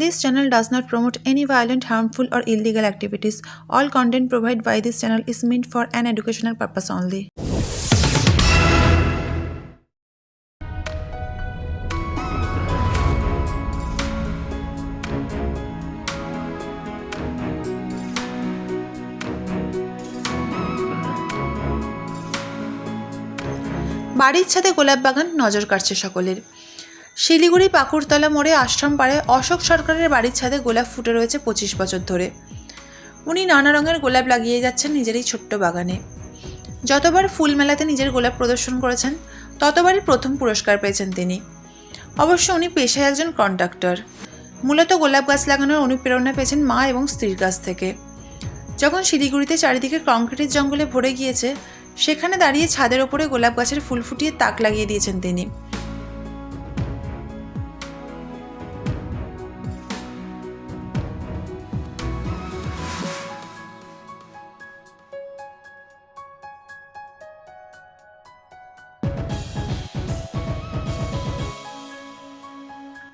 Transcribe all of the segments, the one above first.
This channel does not promote any violent, harmful, or illegal activities. All content provided by this channel is meant for an educational purpose only. বাড়ির ছাদে গোলাপ বাগান নজর কাটছে সকলের শিলিগুড়ি পাকুড়তলা মোড়ে আশ্রম পাড়ে অশোক সরকারের বাড়ির ছাদে গোলাপ ফুটে রয়েছে পঁচিশ বছর ধরে। উনি নানা রঙের গোলাপ লাগিয়ে যাচ্ছেন নিজের এই ছোট্ট বাগানে। যতবার ফুল মেলাতে নিজের গোলাপ প্রদর্শন করেছেন, ততবারই প্রথম পুরস্কার পেয়েছেন তিনি। অবশ্য উনি পেশায় একজন কন্ডাক্টর। মূলত গোলাপ গাছ লাগানোর অনুপ্রেরণা পেয়েছেন মা এবং স্ত্রীর কাছ থেকে। যখন শিলিগুড়িতে চারিদিকে কংক্রিটের জঙ্গলে ভরে গিয়েছে, সেখানে দাঁড়িয়ে ছাদের ওপরে গোলাপ গাছের ফুল ফুটিয়ে তাক লাগিয়ে দিয়েছেন তিনি।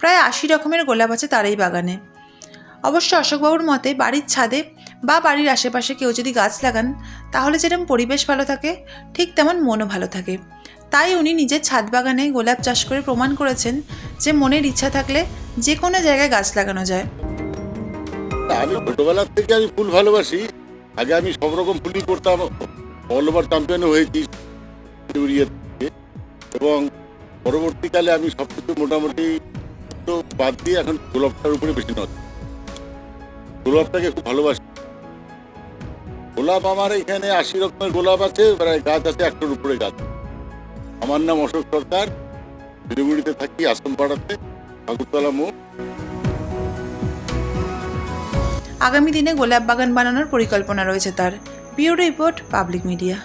প্রায় আশি রকমের গোলাপ আছে তার এই বাগানে। অবশ্য অশোকবাবুর মতে বাড়ির ছাদে বা বাড়ির আশেপাশে কেউ যদি গাছ লাগান, তাহলে যেরকম পরিবেশ ভালো থাকে, ঠিক তেমন মনও ভালো থাকে। তাই উনি নিজের ছাদ বাগানে গোলাপ চাষ করে প্রমাণ করেছেন যে মনের ইচ্ছা থাকলে যে কোনো জায়গায় গাছ লাগানো যায়। আমি ছোটবেলার থেকে আমি ফুল ভালোবাসি। আগে আমি সব রকম ফুলই করতাম। অল ওভার চ্যাম্পিয়নও হয়েছি। এবং পরবর্তীকালে আমি সব কিছু মোটামুটি বাদ দিয়ে এখন গোলাপটার উপরে বেশি নজর গোলাপটাকে খুব ভালোবাসি। গোলাপ আমার এখানে আশি রকমের গোলাপ আছে, প্রায় গাছ আছে একটার উপরে গাছ। আমার নাম অশোক সরকার। শিলিগুড়িতে থাকি আশ্রমপাড়াতে ঠাকুরতলা মোড়। আগামী দিনে গোলাপ বাগান বানানোর পরিকল্পনা রয়েছে তার। Bureau report, public media.